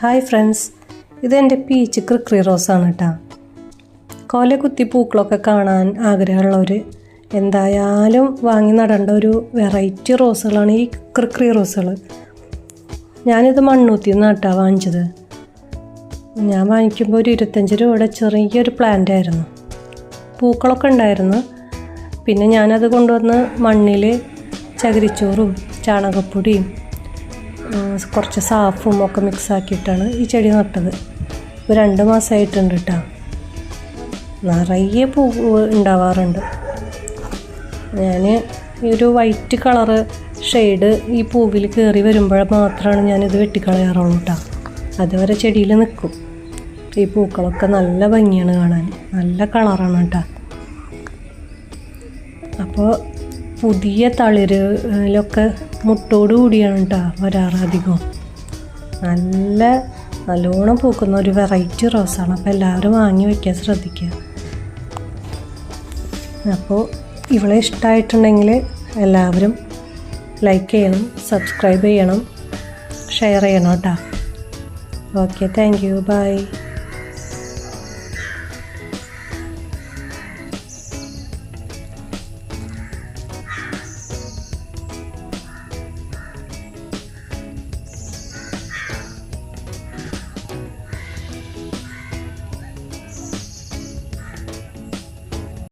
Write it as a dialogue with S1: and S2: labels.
S1: Hi friends ഇതെന്റെ പീച്ച് ക്രിക്രി റോസാണ് കേട്ടോ കോല കുത്തി പൂക്കളൊക്കെ കാണാൻ ആഗ്രഹമുള്ളവർ എന്തായാലും വാങ്ങി നടേണ്ട ഒരു വെറൈറ്റി റോസുകളാണ് ഈ ക്രിക്രി റോസുകൾ ഞാനിത് മണ്ണൂത്തി നട്ടാ വാങ്ങിച്ചത്. ഞാൻ വാങ്ങിക്കുമ്പോൾ ഒരു ഇരുപത്തഞ്ച് രൂപയുടെ ചെറിയൊരു പ്ലാന്റ് ആയിരുന്നു. പൂക്കളൊക്കെ ഉണ്ടായിരുന്നു. പിന്നെ ഞാനത് കൊണ്ടുവന്ന് മണ്ണിൽ ചകിരിച്ചോറും ചാണകപ്പൊടിയും കുറച്ച് സാഫും ഒക്കെ മിക്സ് ആക്കിയിട്ടാണ് ഈ ചെടി നട്ടത്. ഇപ്പോൾ രണ്ട് മാസമായിട്ടുണ്ട് കേട്ടോ നിറയെ പൂ ഉണ്ടാവാറുണ്ട്. ഞാൻ ഈ ഒരു വൈറ്റ് കളറ് ഷെയ്ഡ് ഈ പൂവിൽ കയറി വരുമ്പോൾ മാത്രമാണ് ഞാനിത് വെട്ടിക്കളയാറുള്ളൂ കേട്ടോ അതുവരെ ചെടിയിൽ നിൽക്കും. ഈ പൂക്കളൊക്കെ നല്ല ഭംഗിയാണ് കാണാൻ. നല്ല കളറാണ് കേട്ടോ അപ്പോൾ പുതിയ തളിരിലൊക്കെ മുട്ടോട് കൂടിയാണ് കേട്ടോ വരാറ് അധികം നല്ല നല്ലോണം പൂക്കുന്ന ഒരു വെറൈറ്റി റോസാണ് അപ്പോൾ എല്ലാവരും വാങ്ങി വയ്ക്കാൻ ശ്രദ്ധിക്കുക. അപ്പോൾ ഇവളെ ഇഷ്ടമായിട്ടുണ്ടെങ്കിൽ എല്ലാവരും ലൈക്ക് ചെയ്യണം സബ്സ്ക്രൈബ് ചെയ്യണം ഷെയർ ചെയ്യണം കേട്ടോ ഓക്കെ താങ്ക് യു ബൈ